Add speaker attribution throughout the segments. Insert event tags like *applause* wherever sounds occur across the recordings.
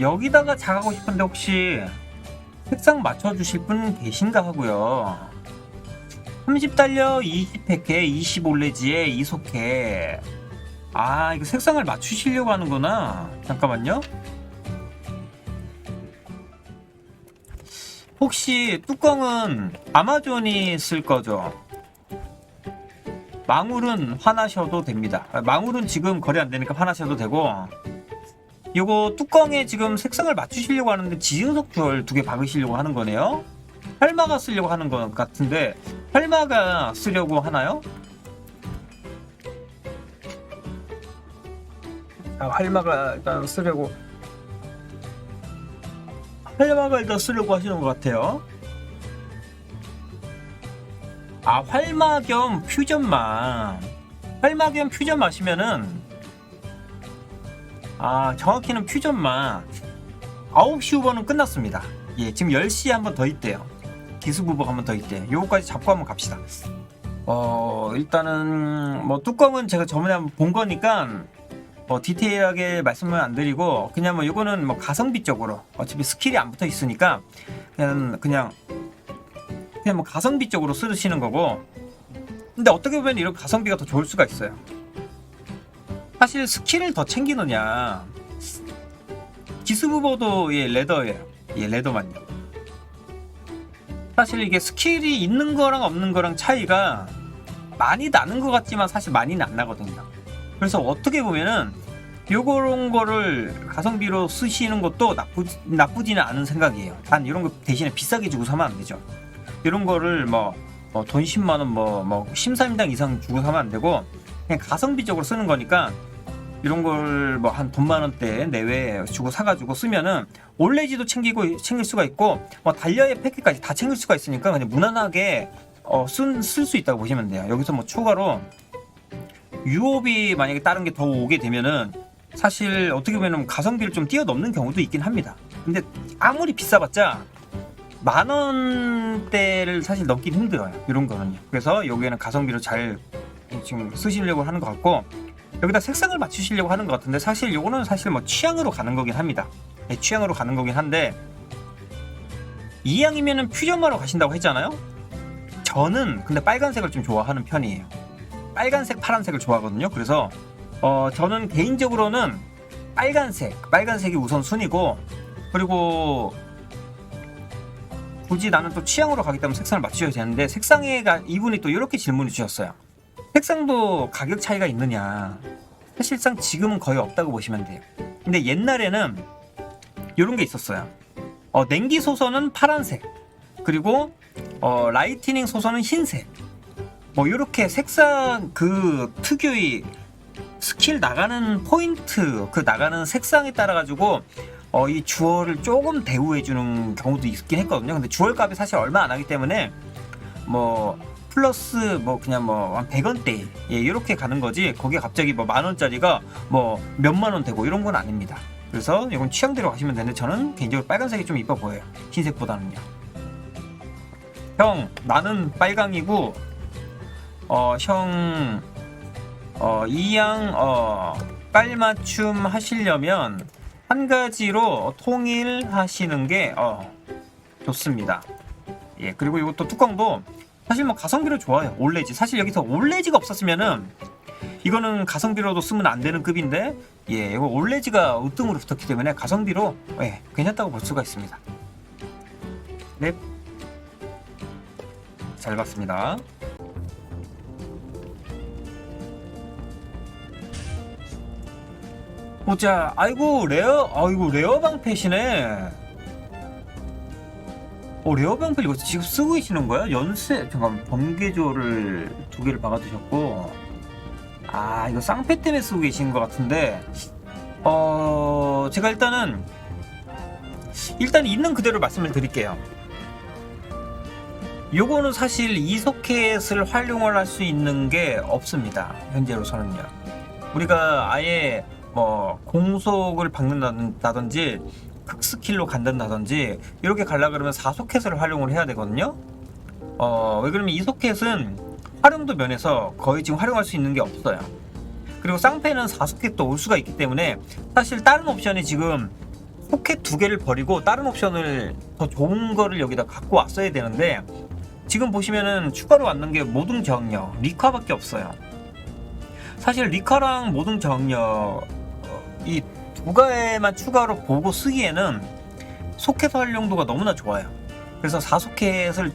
Speaker 1: 여기다가 작하고 싶은데 혹시 색상 맞춰주실 분 계신가 하고요. 30달러 20팩에 25레지에 이속해. 아 이거 색상을 맞추시려고 하는구나. 잠깐만요. 혹시 뚜껑은 아마존이 쓸 거죠? 망울은 화나셔도 됩니다. 아, 망울은 지금 거래 안 되니까 화나셔도 되고 요거 뚜껑에 지금 색상을 맞추시려고 하는데 지은석 줄두개 박으시려고 하는 거네요. 활마가 쓰려고 하는 것 같은데 활마가 쓰려고 하나요? 아, 활마가 일단 쓰려고. 활마가 일단 쓰려고 하시는 것 같아요. 아 활마 겸 퓨전마 활마 겸 퓨전 마시면은 아 정확히는 퓨전마 9시 후보는 끝났습니다. 예 지금 10시에 한 번 더 있대요. 기수 후보가 한번 더 있대. 요거까지 잡고 한번 갑시다. 어 일단은 뭐 뚜껑은 제가 저번에 한번 본 거니까 뭐 디테일하게 말씀을 안 드리고 그냥 뭐 요거는 뭐 가성비 쪽으로 어차피 스킬이 안 붙어 있으니까 그냥 그냥 그냥 뭐 가성비 쪽으로 쓰시는 거고. 근데 어떻게 보면 이런 가성비가 더 좋을 수가 있어요 사실 스킬을 더 챙기느냐. 기스부버도 예 레더예요. 예 레더만요. 사실 이게 스킬이 있는 거랑 없는 거랑 차이가 많이 나는 것 같지만 사실 많이는 안 나거든요. 그래서 어떻게 보면은 요런 거를 가성비로 쓰시는 것도 나쁘, 나쁘지는 않은 생각이에요. 단 이런 거 대신에 비싸게 주고 사면 안 되죠. 이런 거를 뭐, 뭐 돈 10만원 뭐, 뭐 심사임당 이상 주고 사면 안 되고 그냥 가성비적으로 쓰는 거니까 이런 걸 뭐 한 돈만 원대 내외 주고 사가지고 쓰면은 올레지도 챙기고 챙길 수가 있고 뭐 달려의 패키까지 다 챙길 수가 있으니까 그냥 무난하게 어, 쓸수 있다고 보시면 돼요. 여기서 뭐 추가로 유업이 만약에 다른 게 더 오게 되면은 사실 어떻게 보면 가성비를 좀 뛰어넘는 경우도 있긴 합니다. 근데 아무리 비싸봤자 만 원대를 사실 넘긴 힘들어요. 이런 거는요. 그래서 여기에는 가성비로 잘 지금 쓰시려고 하는 것 같고 여기다 색상을 맞추시려고 하는 것 같은데 사실 요거는 사실 뭐 취향으로 가는 거긴 합니다. 네, 취향으로 가는 거긴 한데 이왕이면은 퓨전마로 가신다고 했잖아요. 저는 근데 빨간색을 좀 좋아하는 편이에요. 빨간색, 파란색을 좋아하거든요. 그래서 어 저는 개인적으로는 빨간색, 빨간색이 우선 순위고 그리고 굳이 나는 또 취향으로 가기 때문에 색상을 맞추셔야 되는데 색상에 가 이분이 또 이렇게 질문을 주셨어요. 색상도 가격 차이가 있느냐? 사실상 지금은 거의 없다고 보시면 돼요. 근데 옛날에는 이런 게 있었어요. 어, 냉기 소선은 파란색, 그리고 어, 라이트닝 소선은 흰색. 뭐 이렇게 색상 그 특유의 스킬 나가는 포인트, 그 나가는 색상에 따라 가지고 어, 이 주얼을 조금 대우해 주는 경우도 있긴 했거든요. 근데 주얼 값이 사실 얼마 안 하기 때문에 뭐 플러스 뭐 그냥 뭐 한 100원대 예, 이렇게 가는 거지 거기에 갑자기 뭐 만 원짜리가 뭐 몇만 원 되고 이런 건 아닙니다. 그래서 이건 취향대로 가시면 되는데 저는 개인적으로 빨간색이 좀 이뻐 보여요. 흰색보다는요. 형 나는 빨강이고 어형 어, 이양 어, 깔맞춤 하시려면 한 가지로 통일하시는 게 어, 좋습니다. 예 그리고 이것도 뚜껑도 사실 뭐 가성비로 좋아요. 올레지. 사실 여기서 올레지가 없었으면은 이거는 가성비로도 쓰면 안 되는 급인데 예, 이거 올레지가 으뜸으로 붙었기 때문에 가성비로 예, 괜찮다고 볼 수가 있습니다. 네. 잘 봤습니다. 보자. 아이고 레어, 아이고 레어 방패시네. 어 레어 방패 이거 지금 쓰고 계시는 거야? 연쇄 잠깐 번개조를 두 개를 박아두셨고 아 이거 쌍패 때문에 쓰고 계신 것 같은데 어 제가 일단은 일단 있는 그대로 말씀을 드릴게요. 요거는 사실 이 소켓을 활용을 할 수 있는 게 없습니다. 현재로서는요. 우리가 아예 뭐 공속을 박는다든지 극스킬로 간다든지 이렇게 가려 그러면 4소켓을 활용을 해야 되거든요. 어, 왜 그러면 이 소켓은 활용도 면에서 거의 지금 활용할 수 있는 게 없어요. 그리고 쌍패는 4소켓도 올 수가 있기 때문에 사실 다른 옵션이 지금 포켓 두 개를 버리고 다른 옵션을 더 좋은 거를 여기다 갖고 왔어야 되는데 지금 보시면은 추가로 왔는 게 모든 저항력 리카밖에 없어요. 사실 리카랑 모든 저항력 이 두 가에만 추가로 보고 쓰기에는 소켓 활용도가 너무나 좋아요. 그래서 4소켓을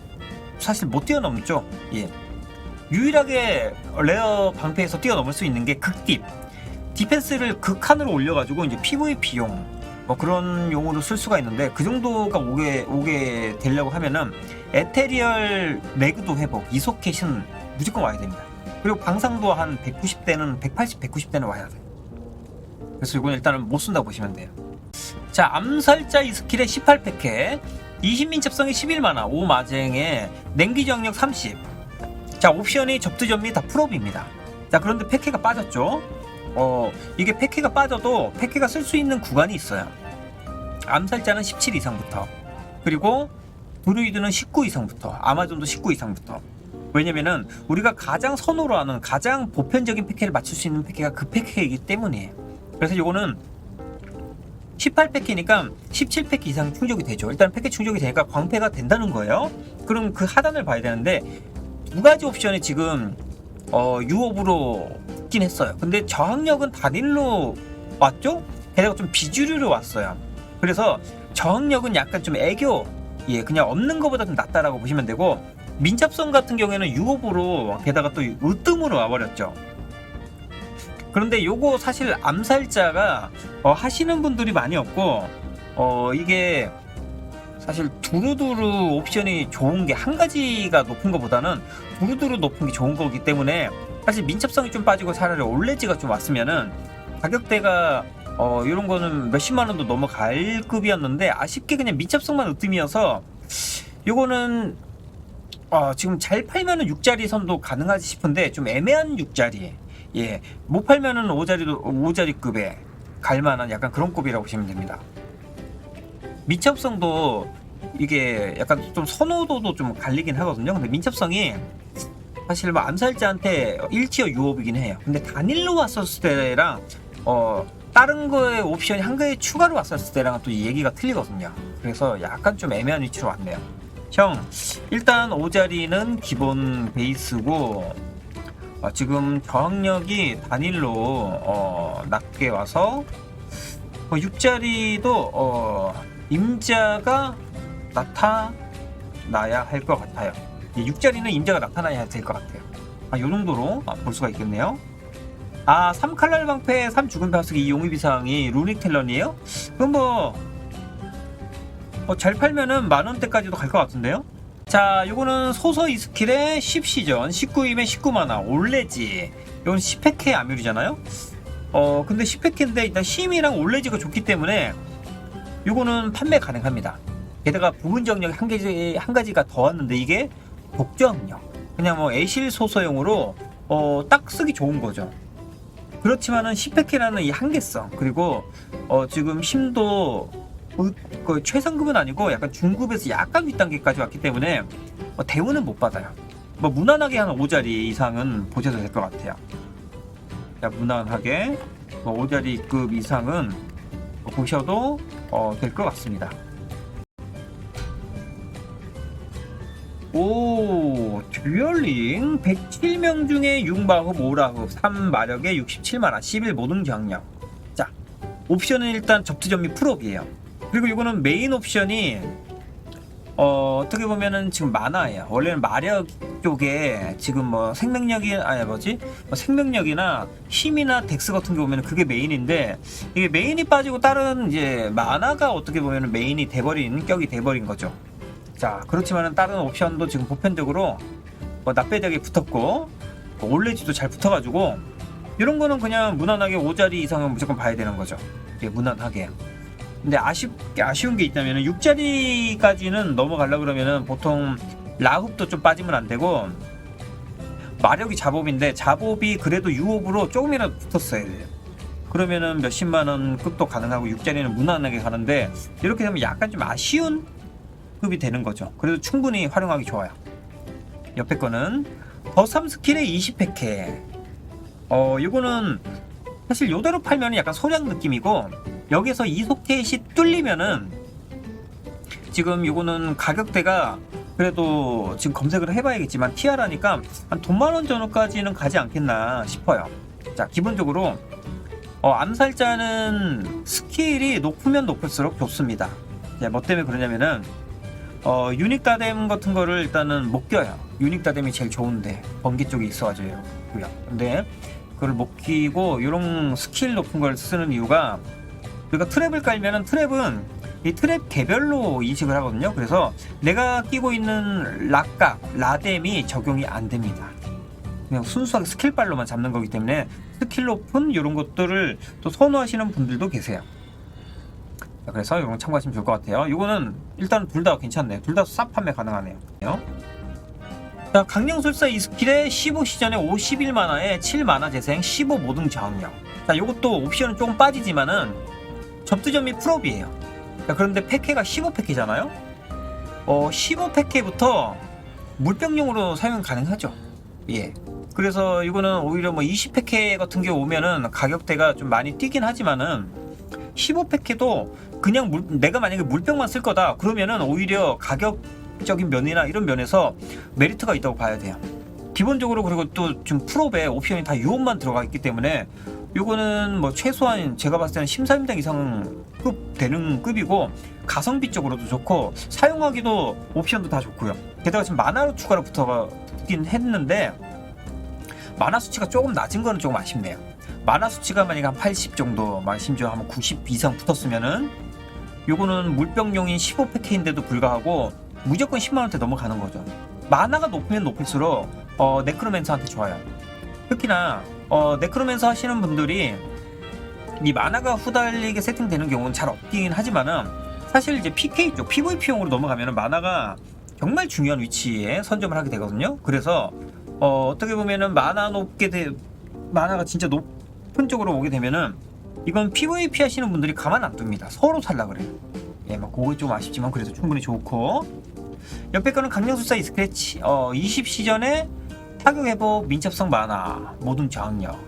Speaker 1: 사실 못 뛰어넘죠. 예. 유일하게 레어 방패에서 뛰어넘을 수 있는 게 극딥. 디펜스를 극한으로 올려가지고 이제 PVP용 뭐 그런 용으로 쓸 수가 있는데 그 정도가 오게 오게 되려고 하면은 에테리얼 레그도 회복 이 소켓은 무조건 와야 됩니다. 그리고 방상도 한 190대는 180, 190대는 와야 돼요. 그래서 이건 일단은 못 쓴다고 보시면 돼요. 자, 암살자 이 스킬의 18패케 20민첩성이 11만화 5마쟁에 냉기 정력 30. 자, 옵션이 접두 전미 다 풀업입니다. 자, 그런데 패케가 빠졌죠. 어, 이게 패케가 빠져도 패케가 쓸 수 있는 구간이 있어요. 암살자는 17 이상부터. 그리고 드루이드는 19 이상부터. 아마존도 19 이상부터. 왜냐면은 우리가 가장 선호로 하는 가장 보편적인 패케를 맞출 수 있는 패케가 그 패케이기 때문이에요. 그래서 이거는 18패키니까 17패키 이상 충족이 되죠. 일단 패키 충족이 되니까 광패가 된다는 거예요. 그럼 그 하단을 봐야 되는데 두 가지 옵션이 지금 어, 유업으로 붙긴 했어요. 근데 저항력은 단일로 왔죠? 게다가 좀 비주류로 왔어요. 그래서 저항력은 약간 좀 애교, 예, 그냥 없는 것보다 좀 낫다라고 보시면 되고 민첩성 같은 경우에는 유업으로 게다가 또 으뜸으로 와버렸죠. 그런데 요거 사실 암살자가 어, 하시는 분들이 많이 없고 어, 이게 사실 두루두루 옵션이 좋은 게 한 가지가 높은 것보다는 두루두루 높은 게 좋은 거기 때문에 사실 민첩성이 좀 빠지고 차라리 올레지가 좀 왔으면은 가격대가 어 이런 거는 몇십만 원도 넘어갈 급이었는데 아쉽게 그냥 민첩성만 으뜸이어서 요거는 어 지금 잘 팔면은 6자리 선도 가능하지 싶은데 좀 애매한 6자리 예 못 팔면은 5자리도 5자리급에 갈 만한 약간 그런 급이라고 보시면 됩니다. 민첩성도 이게 약간 좀 선호도도 좀 갈리긴 하거든요. 근데 민첩성이 사실 뭐 암살자한테 1티어 유업이긴 해요. 근데 단일로 왔었을 때랑 어 다른 거에 옵션이 한 개에 추가로 왔었을 때랑은 또 얘기가 틀리거든요. 그래서 약간 좀 애매한 위치로 왔네요. 형, 일단 5자리는 기본 베이스고 어, 지금 저항력이 단일로 어, 낮게 와서 어, 6자리도 어, 임자가 나타나야 할 것 같아요. 6자리는 임자가 나타나야 될 것 같아요. 아, 요 정도로 아, 볼 수가 있겠네요. 아, 3칼날 방패, 3 죽은 이 용의 비상이 루닉 텔런이에요? 그럼 뭐, 어, 잘 팔면은 만원대까지도 갈 것 같은데요? 자, 요거는 소서 이 스킬의 10시전, 19임에 19만화, 올레지. 이건 10팩의 아뮤리잖아요? 어, 근데 10팩인데 일단 힘이랑 올레지가 좋기 때문에 요거는 판매 가능합니다. 게다가 부분 정력 한한 가지가 더 왔는데 이게 독저항력. 그냥 뭐 애실 소서용으로 어, 딱 쓰기 좋은 거죠. 그렇지만은 10팩이라는 이 한계성 그리고 어, 지금 힘도 그, 그 최상급은 아니고 약간 중급에서 약간 윗단계까지 왔기 때문에 어, 대우는 못 받아요. 뭐 무난하게 한 5자리 이상은 보셔도 될 것 같아요. 자, 무난하게 뭐 5자리급 이상은 보셔도 어, 될 것 같습니다. 오, 듀얼링 107명 중에 6마흡, 5라흡, 3마력에 67만화, 11 모든 경력. 자, 옵션은 일단 접두점이 풀업이에요. 그리고 이거는 메인 옵션이 어, 어떻게 보면은 지금 만화예요. 원래는 마력 쪽에 지금 뭐 생명력이 아니 뭐지? 뭐 생명력이나 힘이나 덱스 같은 게 보면은 그게 메인인데 이게 메인이 빠지고 다른 이제 만화가 어떻게 보면은 메인이 돼버린 격이 돼버린 거죠. 자 그렇지만은 다른 옵션도 지금 보편적으로 뭐 납배작이 붙었고 뭐 올레지도 잘 붙어가지고 이런 거는 그냥 무난하게 5자리 이상은 무조건 봐야 되는 거죠. 이게 무난하게. 근데 아쉽게 아쉬운 게 있다면 6자리까지는 넘어가려 그러면은 보통 라흡도 좀 빠지면 안 되고 마력이 자봅인데 자봅이 그래도 유업으로 조금이라도 붙었어야 돼요. 그러면은 몇십만 원 급도 가능하고 6자리는 무난하게 가는데 이렇게 되면 약간 좀 아쉬운 급이 되는 거죠. 그래도 충분히 활용하기 좋아요. 옆에 거는 더3 스킬의 20팩해. 어, 이거는 사실 요대로 팔면 약간 소량 느낌이고 여기서 이 소켓이 뚫리면은 지금 요거는 가격대가 그래도 지금 검색을 해봐야겠지만 티아라니까 한 돈만 원 전후까지는 가지 않겠나 싶어요. 자 기본적으로 어, 암살자는 스킬이 높으면 높을수록 좋습니다. 자, 뭐 때문에 그러냐면은 어, 유닉 다뎀 같은 거를 일단은 못 껴요. 유닉 다뎀이 제일 좋은데 번개 쪽에 있어가지고요. 근데 그걸 못 끼고 이런 스킬 높은 걸 쓰는 이유가 우리가 트랩을 깔면은 트랩은 이 트랩 개별로 인식을 하거든요. 그래서 내가 끼고 있는 락각, 라뎀이 적용이 안 됩니다. 그냥 순수하게 스킬발로만 잡는 거기 때문에 스킬 높은 이런 것들을 또 선호하시는 분들도 계세요. 자, 그래서 이런 거 참고하시면 좋을 것 같아요. 이거는 일단 둘 다 괜찮네요. 둘다쌉 판매 가능하네요. 자, 강령술사 이 스킬에 15 시전에 51 만화에 7 만화 재생, 15 모든 저항력. 자, 이것도 옵션은 조금 빠지지만은 접두점이 풀업이에요. 자, 그런데 패케가 15패케잖아요? 어, 15패케부터 물병용으로 사용 가능하죠. 예. 그래서 이거는 오히려 뭐 20패케 같은 게 오면은 가격대가 좀 많이 뛰긴 하지만은 15패케도 그냥 물, 내가 만약에 물병만 쓸 거다 그러면은 오히려 가격적인 면이나 이런 면에서 메리트가 있다고 봐야 돼요. 기본적으로 그리고 또좀 풀업에 옵션이 다 유언만 들어가 있기 때문에 요거는 뭐 최소한 제가 봤을 때는 심사임당 이상 급 되는 급이고 가성비 쪽으로도 좋고 사용하기도 옵션도 다 좋고요. 게다가 지금 만화로 추가로 붙어긴 했는데 만화 수치가 조금 낮은 거는 조금 아쉽네요. 만화 수치가 만약에 한 80 정도, 막 심지어 한 90 이상 붙었으면은 요거는 물병용인 15패케인데도 불구하고 무조건 10만 원대 넘어가는 거죠. 만화가 높으면 높을수록 어, 네크로맨서한테 좋아요. 특히나 어, 네크로맨서 하시는 분들이 이 만화가 후달리게 세팅되는 경우는 잘 없긴 하지만은 사실 이제 PK 쪽 PVP용으로 넘어가면은 만화가 정말 중요한 위치에 선점을 하게 되거든요. 그래서 어, 어떻게 보면은 만화 높게 돼 만화가 진짜 높은 쪽으로 오게 되면은 이건 PVP 하시는 분들이 가만 안 둡니다. 서로 살라 그래요. 예, 뭐 그거 좀 아쉽지만 그래도 충분히 좋고 옆에 거는 강령술사 이스크래치 어, 20시전에 타격 회복 민첩성 만화 모든 저항력.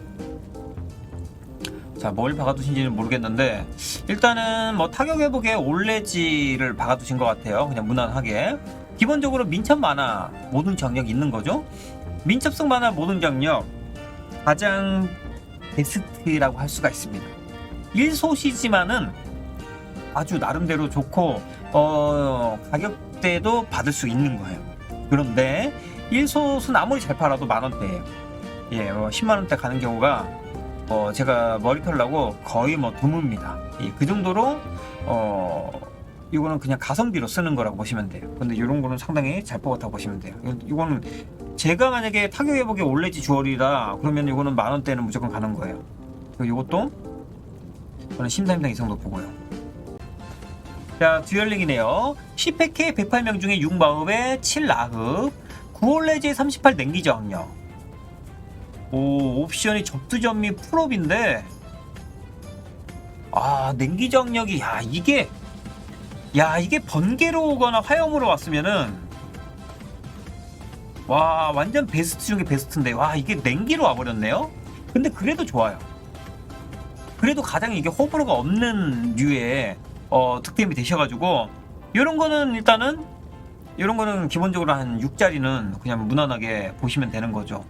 Speaker 1: 자 뭘 박아두신지는 모르겠는데 일단은 뭐 타격 회복에 올레지를 박아두신 것 같아요. 그냥 무난하게. 기본적으로 민첩 만화 모든 저항력 있는 거죠? 민첩성 만화 모든 저항력 가장 베스트라고 할 수가 있습니다. 1소시지만은 아주 나름대로 좋고 어 가격대도 받을 수 있는 거예요. 그런데 1솥은 아무리 잘 팔아도 만 원대예요. 예, 뭐 10만 원대 가는 경우가 어 제가 머리털 나고 거의 뭐 드뭅니다. 예, 그 정도로 어 이거는 그냥 가성비로 쓰는 거라고 보시면 돼요. 근데 이런 거는 상당히 잘 뽑았다고 보시면 돼요. 이거는 제가 만약에 타격 회복에 올레지 주얼이다 그러면 이거는 만 원대는 무조건 가는 거예요. 이것도 저는 심사임당 이상 도 보고요. 자, 듀얼링이네요. 10팩에 108명 중에 6마읍에 7라흡, 9올레지에 38 냉기 저항력. 오, 옵션이 접두점 및 풀업인데, 아, 냉기 저항력이, 야, 이게, 야, 이게 번개로 오거나 화염으로 왔으면은, 와, 완전 베스트 중에 베스트인데, 와, 이게 냉기로 와버렸네요? 근데 그래도 좋아요. 그래도 가장 이게 호불호가 없는 류의 어, 득템이 되셔가지고 이런 거는 일단은 이런 거는 기본적으로 한 6짜리는 그냥 무난하게 보시면 되는 거죠.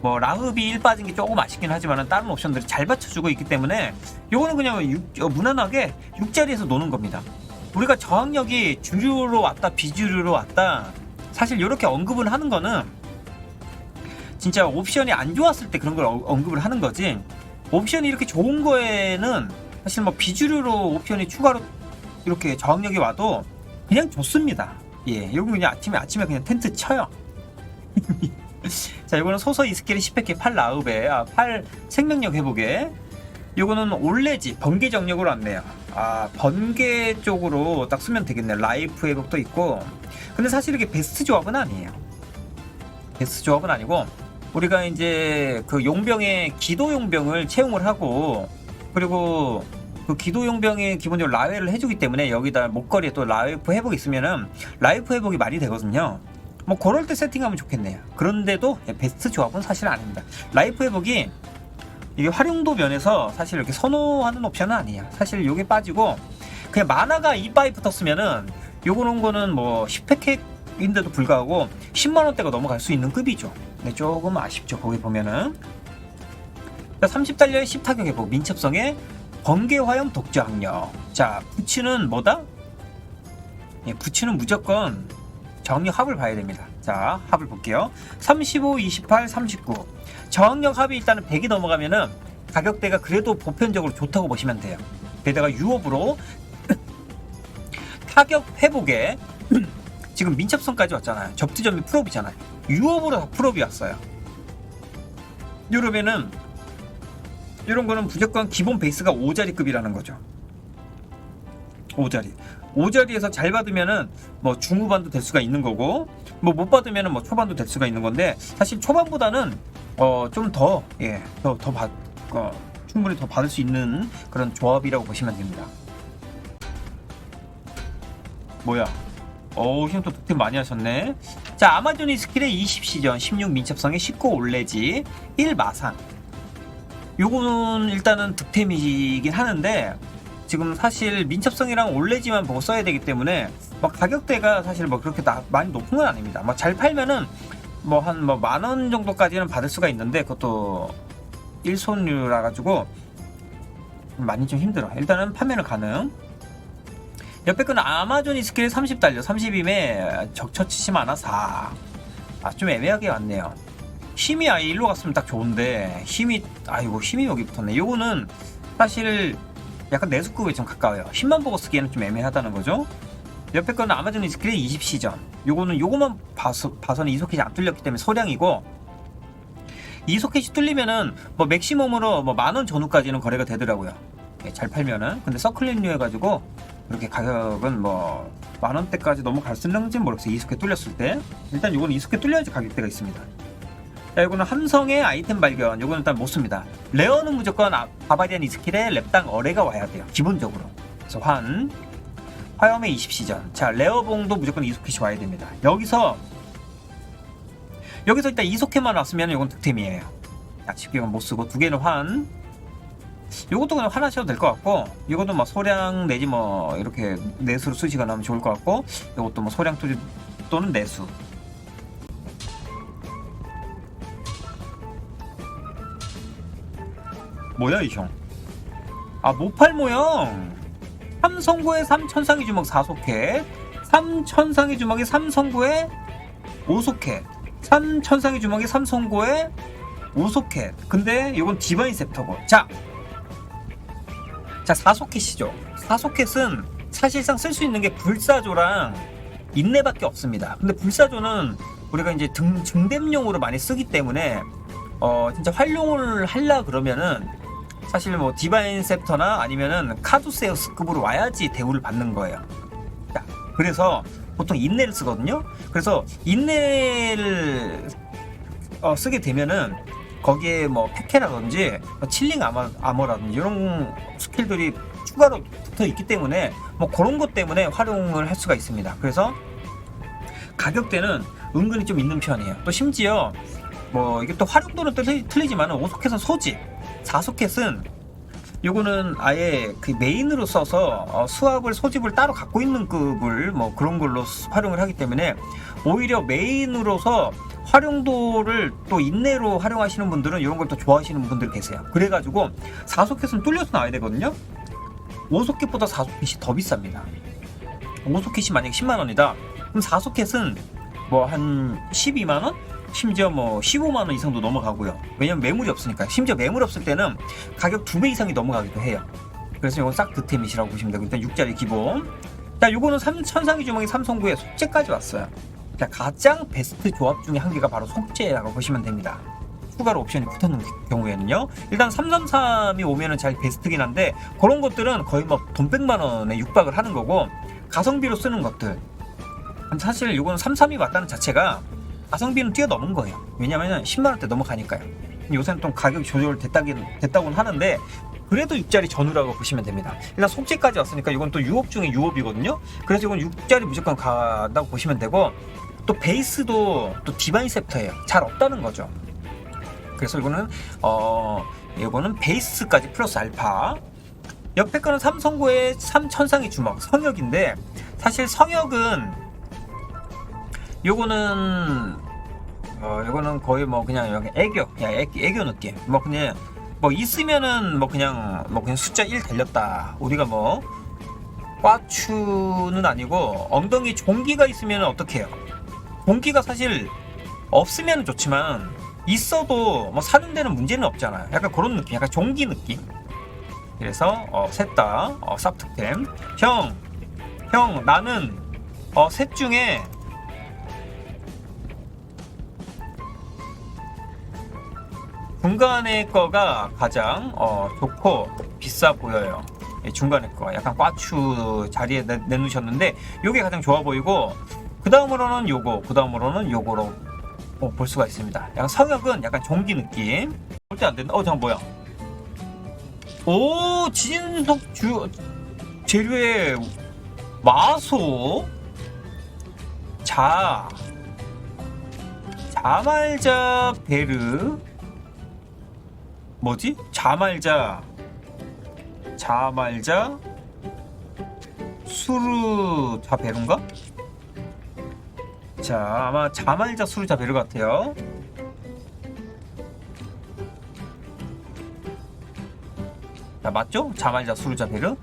Speaker 1: 뭐 라흡이 1 빠진 게 조금 아쉽긴 하지만 다른 옵션들이 잘 받쳐주고 있기 때문에 이거는 그냥 육- 어, 무난하게 6짜리에서 노는 겁니다. 우리가 저항력이 주류로 왔다 비주류로 왔다 사실 이렇게 언급을 하는 거는 진짜 옵션이 안 좋았을 때 그런 걸 어- 언급을 하는 거지 옵션이 이렇게 좋은 거에는 사실 뭐 비주류로 옵션이 추가로 이렇게 저항력이 와도 그냥 좋습니다. 예, 이건 그냥 아침에 아침에 그냥 텐트 쳐요. *laughs* 자, 이거는 소서 이스킬이 10팩에 8 라읍에 아, 8 생명력 회복에 이거는 올레지 번개 정력으로 왔네요. 아, 번개 쪽으로 딱 쓰면 되겠네요. 라이프 회복도 있고. 근데 사실 이게 베스트 조합은 아니에요. 베스트 조합은 아니고 우리가 이제 그 용병의 기도 용병을 채용을 하고 그리고 그 기도 용병이 기본적으로 라웨를 해주기 때문에 여기다 목걸이에 또 라이프 회복이 있으면은 라이프 회복이 많이 되거든요. 뭐 그럴 때 세팅하면 좋겠네요. 그런데도 베스트 조합은 사실 아닙니다. 라이프 회복이 이게 활용도 면에서 사실 이렇게 선호하는 옵션은 아니에요. 사실 요게 빠지고 그냥 만화가 이빠이 붙었으면은 요거는 거는 뭐 10팩인데도 불구하고 10만 원대가 넘어갈 수 있는 급이죠. 근데 조금 아쉽죠. 거기 보면은 30달러의 10 타격 회복 민첩성의 번개 화염 독자 학력. 자, 부츠는 뭐다? 예, 부츠는 무조건 정력 합을 봐야 됩니다. 자, 합을 볼게요. 35, 28, 39. 저항력 합이 일단은 100이 넘어가면은 가격대가 그래도 보편적으로 좋다고 보시면 돼요. 게다가 유업으로 *coughs* 타격 회복에 *coughs* 지금 민첩성까지 왔잖아요. 접두점이 풀업이잖아요. 유업으로 다 풀업이 왔어요. 이러면은 이런 거는 무조건 기본 베이스가 5자리급이라는 거죠. 5자리. 5자리에서 잘 받으면은 뭐 중후반도 될 수가 있는 거고 뭐 못 받으면은 뭐 초반도 될 수가 있는 건데 사실 초반보다는 어 좀더 예, 더더 받, 어, 충분히 더 받을 수 있는 그런 조합이라고 보시면 됩니다. 뭐야? 어우, 힘또 득템 많이 하셨네. 자, 아마존이 스킬의 20시전, 16 민첩성의 19 올레지, 1 마상. 요거는 일단은 득템이긴 하는데, 지금 사실 민첩성이랑 올레지만 보고 써야 되기 때문에, 뭐 가격대가 사실 뭐 그렇게 나, 많이 높은 건 아닙니다. 뭐잘 팔면은, 뭐 한 뭐 만 원 정도까지는 받을 수가 있는데, 그것도 일손류라 가지고, 많이 좀 힘들어. 일단은 판매는 가능. 옆에 거는 아마존 이 스킬 30달러 30임에 적처치심 하나 4. 아, 좀 애매하게 왔네요. 힘이 아예 일로 갔으면 딱 좋은데, 힘이, 아이고, 힘이 여기 붙었네. 요거는 사실 약간 내수급에 좀 가까워요. 힘만 보고 쓰기에는 좀 애매하다는 거죠. 옆에 거는 아마존 이스킬의 20시전. 요거는 요거만 봐서, 봐서는 이소켓이 안 뚫렸기 때문에 소량이고, 이소켓이 뚫리면은 뭐 맥시멈으로 뭐 만원 전후까지는 거래가 되더라고요. 예, 잘 팔면은. 근데 서클린류 해가지고 이렇게 가격은 뭐 만 원대까지 넘어갈 수 있는지는 모르겠어요. 이소켓 뚫렸을 때. 일단 요거는 이소켓 뚫려야지 가격대가 있습니다. 자, 요거는 함성의 아이템 발견. 요거는 일단 못 씁니다. 레어는 무조건 아- 바바리안 이스킬에 랩당 어뢰가 와야 돼요. 기본적으로. 그래서 환. 화염의 20시전. 자, 레어봉도 무조건 이소켓이 와야 됩니다. 여기서 여기서 일단 이소켓만 왔으면 이건 득템이에요. 약식비용은 못 쓰고 두 개는 환. 이것도 그냥 환하셔도 될 것 같고 이것도 뭐 소량 내지 뭐 이렇게 내수로 쓰시거나 하면 좋을 것 같고 이것도 뭐 소량 투 또는 내수. 뭐야 이 형? 아 모팔 모형. 삼성구의 삼천상의 주먹 4소켓, 삼천상의 주먹이 삼성구의 5소켓, 삼천상의 주먹이 삼성구의 5소켓. 근데 이건 디바인 셉터고. 자, 자 4소켓이죠. 4소켓은 사실상 쓸 수 있는 게 불사조랑 인내밖에 없습니다. 근데 불사조는 우리가 이제 등 증dem용으로 많이 쓰기 때문에 어 진짜 활용을 하려 그러면은 사실 뭐 디바인 셉터나 아니면은 카두세우스급으로 와야지 대우를 받는 거예요. 자, 그래서 보통 인내를 쓰거든요. 그래서 인내를 어, 쓰게 되면은 거기에 뭐 패케라든지 뭐 칠링 아머, 아머라든지 이런 스킬들이 추가로 붙어 있기 때문에 뭐 그런 것 때문에 활용을 할 수가 있습니다. 그래서 가격대는 은근히 좀 있는 편이에요. 또 심지어 뭐 이게 또 활용도는 틀리, 틀리지만은 5소켓은 소집, 4소켓은 요거는 아예 그 메인으로 써서 어, 수압을 소집을 따로 갖고 있는 급을 뭐 그런 걸로 수- 활용을 하기 때문에 오히려 메인으로서 활용도를 또 인내로 활용하시는 분들은 이런 걸또 좋아하시는 분들 계세요. 그래가지고 4소켓은 뚫려서 나와야 되거든요. 5소켓보다 4소켓이 더 비쌉니다. 5소켓이 만약에 10만 원이다. 그럼 4소켓은 뭐 한 12만 원? 심지어 뭐 15만 원 이상도 넘어가고요. 왜냐면 매물이 없으니까. 심지어 매물 없을 때는 가격 2배 이상이 넘어가기도 해요. 그래서 이건 싹 득템이시라고 보시면 되고 일단 6자리 기본. 자, 요거는 삼, 천상의 주먹이 삼성구에 속재까지 왔어요. 자, 가장 베스트 조합 중에 한 개가 바로 속재라고 보시면 됩니다. 추가로 옵션이 붙었는 경우에는요. 일단 333이 오면은 잘 베스트긴 한데 그런 것들은 거의 뭐 돈 100만 원에 육박을 하는 거고 가성비로 쓰는 것들. 사실 이거는 33이 왔다는 자체가 가성비는 뛰어넘은 거예요. 왜냐면은 10만 원대 넘어가니까요. 요새는 좀 가격이 조절 됐다긴 됐다고는 하는데 그래도 6자리 전후라고 보시면 됩니다. 일단 속재까지 왔으니까 이건 또 유업 중에 유업이거든요. 그래서 이건 6자리 무조건 간다고 보시면 되고 또 베이스도 또 디바인 셉터예요. 잘 없다는 거죠. 그래서 이거는 어 이거는 베이스까지 플러스 알파. 옆에 거는 삼성고의 삼천상의 주먹 성역인데 사실 성역은 요거는 어 요거는 거의 뭐 그냥 여기 애교 그냥 애, 애교 느낌. 뭐 그냥 뭐 있으면은 뭐 그냥 뭐 그냥 숫자 1 달렸다. 우리가 뭐 꽈추는 아니고 엉덩이 종기가 있으면 어떡해요? 종기가 사실 없으면 좋지만 있어도 뭐 사는 데는 문제는 없잖아요. 약간 그런 느낌 약간 종기 느낌. 그래서 어, 셋다 어, 쌉특템 형, 형 나는 어, 셋 중에 중간에 거가 가장 어, 좋고 비싸 보여요. 예, 중간에 거 약간 꽈추 자리에 내, 내놓으셨는데 요게 가장 좋아 보이고 그 다음으로는 요거 그 다음으로는 요거로 어, 볼 수가 있습니다. 약간 성역은 약간 종기 느낌. 절대 안 된다. 어 잠깐 뭐야? 오 진석 주 재료의 마소 자 자말자 베르 뭐지? 자말자. 자말자. 수르 자베르인가? 자 아마 자말자 수르 자베르 같아요. 자 맞죠? 자말자 수르자 베르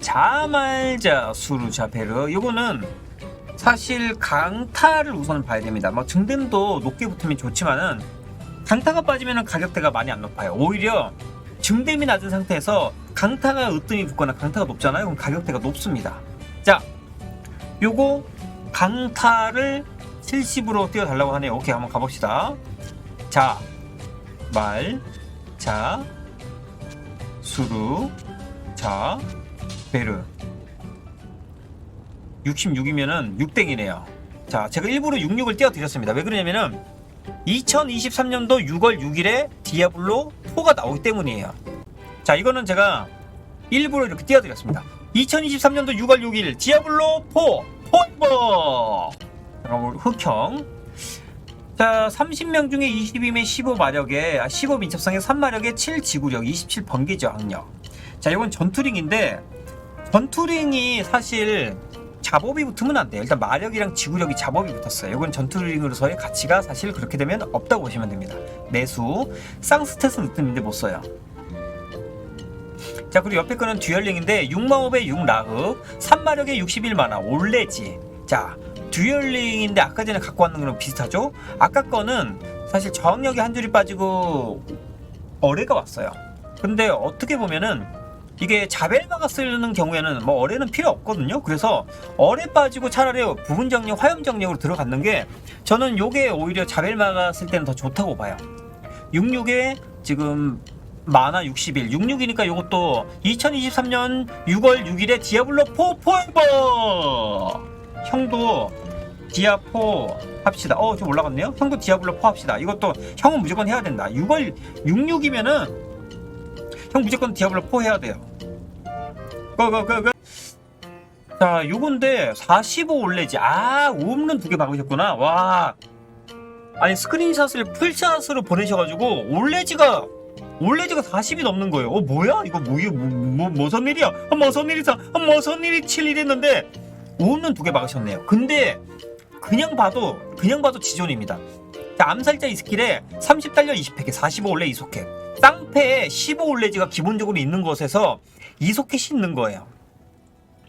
Speaker 1: 자말자 수르자 베르 요거는 사실 강타를 우선 봐야 됩니다. 뭐 증dem도 높게 붙으면 좋지만은 강타가 빠지면 가격대가 많이 안 높아요 오히려 증dem이 낮은 상태에서 강타가 으뜸이 붙거나 강타가 높잖아요 그럼 가격대가 높습니다 자 요거 강타를 70으로 띄워달라고 하네요 오케이 한번 가봅시다 자 말, 자, 수루, 자, 베르. 66이면은 6땡이네요. 자, 제가 일부러 66을 띄워드렸습니다. 왜 그러냐면은 2023년도 6월 6일에 디아블로 4가 나오기 때문이에요. 자, 이거는 제가 일부러 이렇게 띄워드렸습니다. 2023년도 6월 6일 디아블로 4 포이버! 잠깐만, 흑형. 자, 30명 중에 22명 15마력에, 아, 15 민첩성에 3마력에 7 지구력, 27 번개 저항력. 자, 이건 전투링인데, 전투링이 사실 잡업이 붙으면 안 돼요. 일단 마력이랑 지구력이 잡업이 붙었어요. 이건 전투링으로서의 가치가 사실 그렇게 되면 없다고 보시면 됩니다. 내수, 쌍스탯은 으뜸인데 못 써요. 자, 그리고 옆에 거는 듀얼링인데, 6마법에 6라흐, 3마력에 61만화, 올레지. 자, 듀얼링인데 아까 전에 갖고 왔는 거랑 비슷하죠? 아까 거는 사실 저항력이 한 줄이 빠지고 어뢰가 왔어요. 근데 어떻게 보면은 이게 자벨마가 쓰는 경우에는 뭐 어뢰는 필요 없거든요. 그래서 어뢰 빠지고 차라리 부분 정력, 화염 정력으로 들어갔는 게 저는 요게 오히려 자벨마가 쓸 때는 더 좋다고 봐요. 66에 지금 만화 61, 66이니까 요것도 2023년 6월 6일에 디아블로 4 포이버 형도 디아4 합시다. 어, 좀 올라갔네요. 형도 디아블로 4 합시다. 이것도 형은 무조건 해야 된다. 6월 66이면은 형 무조건 디아블로 4 해야 돼요. 고고고고. 자, 요건데 45 올레지. 아, 홈런 두 개 박으셨구나. 와. 아니 스크린샷을 풀샷으로 보내셔가지고 올레지가 올레지가 40이 넘는 거예요. 어 뭐야? 이거 뭐야? 뭐, 뭐 무슨 일이야? 어, 무슨 일이야? 어, 무슨 일이 7일 했는데 홈런 두개 막으셨네요. 근데 그냥 봐도 그냥 봐도 지존입니다. 자, 암살자 이 스킬에 30달러 20팩에 45 올레 이소켓. 쌍패에 15 올레지가 기본적으로 있는 것에서 이소켓이 있는 거예요.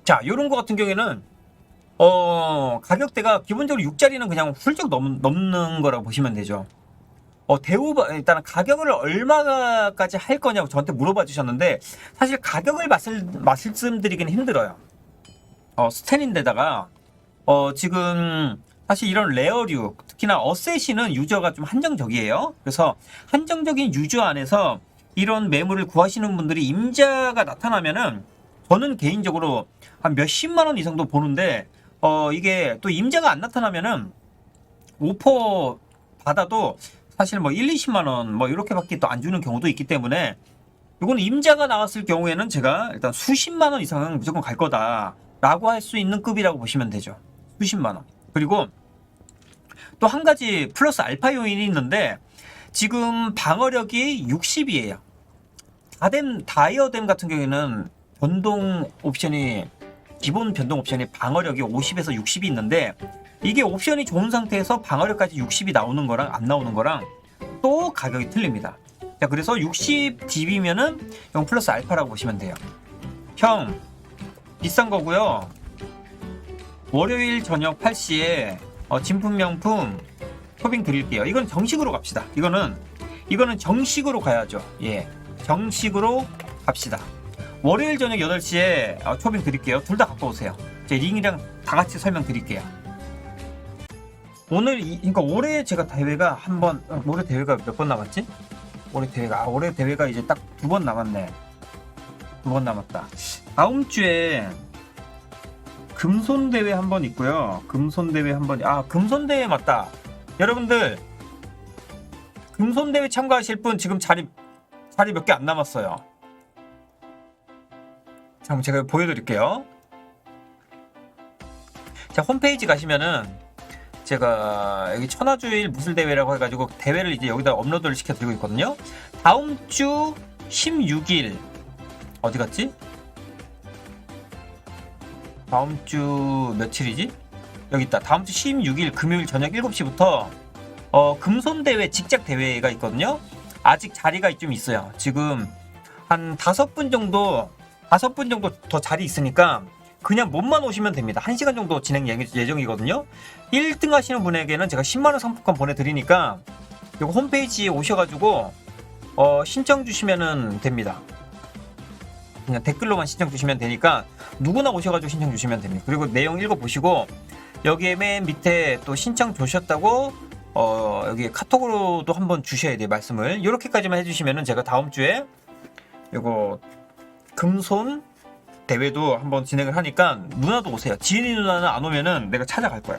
Speaker 1: 자, 요런 거 같은 경우에는 어, 가격대가 기본적으로 6짜리는 그냥 훌쩍 넘, 넘는 거라고 보시면 되죠. 어, 대우, 일단 가격을 얼마까지 할 거냐고 저한테 물어봐 주셨는데, 사실 가격을 말씀, 말씀드리기는 힘들어요. 어, 스탠인데다가, 어, 지금, 사실 이런 레어류, 특히나 어세시는 유저가 좀 한정적이에요. 그래서 한정적인 유저 안에서 이런 매물을 구하시는 분들이 임자가 나타나면은, 저는 개인적으로 한 몇십만 원 이상도 보는데, 어, 이게 또 임자가 안 나타나면은, 오퍼 받아도 사실 뭐 1, 20만 원 뭐 이렇게밖에 또 안 주는 경우도 있기 때문에 이건 임자가 나왔을 경우에는 제가 일단 수십만 원 이상은 무조건 갈 거다라고 할 수 있는 급이라고 보시면 되죠. 수십만 원. 그리고 또 한 가지 플러스 알파 요인이 있는데 지금 방어력이 60이에요. 다댐 다이어댐 같은 경우에는 변동 옵션이 기본 변동 옵션이 방어력이 50에서 60이 있는데 이게 옵션이 좋은 상태에서 방어력까지 60이 나오는 거랑 안 나오는 거랑 또 가격이 틀립니다. 자 그래서 60 DB면은 형 플러스 알파라고 보시면 돼요. 형 비싼 거고요. 월요일 저녁 8시에 어, 진품 명품 쇼핑 드릴게요. 이건 정식으로 갑시다. 이거는 이거는 정식으로 가야죠. 예, 정식으로 갑시다. 월요일 저녁 8시에 어, 초빙 드릴게요. 둘 다 갖고 오세요. 제 링이랑 다 같이 설명 드릴게요. 오늘 이, 그러니까 올해 제가 대회가 한 번, 어, 올해 대회가 몇 번 남았지? 올해 대회가 아, 올해 대회가 이제 딱 두 번 남았네. 두 번 남았다. 다음 주에 금손 대회 한 번 있고요. 금손 대회 한 번. 아 금손 대회 맞다. 여러분들 금손 대회 참가하실 분 지금 자리 자리 몇개 안 남았어요. 자, 그럼 제가 보여드릴게요. 자 홈페이지 가시면은 제가 여기 천하주일 무술대회라고 해가지고 대회를 이제 여기다 업로드를 시켜드리고 있거든요. 다음 주 16일 어디 갔지? 다음 주 며칠이지? 여기 있다. 다음 주 16일 금요일 저녁 7시부터 어, 금손 대회 직작 대회가 있거든요. 아직 자리가 좀 있어요. 지금 한 다섯 분 정도 다섯 분 정도 더 자리 있으니까 그냥 몸만 오시면 됩니다. 1시간 정도 진행 예- 예정이거든요. 1등 하시는 분에게는 제가 10만원 상품권 보내드리니까 이거 홈페이지에 오셔가지고 어, 신청 주시면 됩니다. 그냥 댓글로만 신청 주시면 되니까 누구나 오셔가지고 신청 주시면 됩니다. 그리고 내용 읽어보시고 여기에 맨 밑에 또 신청 주셨다고 어, 여기 카톡으로도 한번 주셔야 돼요 말씀을 이렇게까지만 해주시면은 제가 다음 주에 이거 금손 대회도 한번 진행을 하니까 누나도 오세요. 지인이 누나는 안 오면은 내가 찾아갈 거야.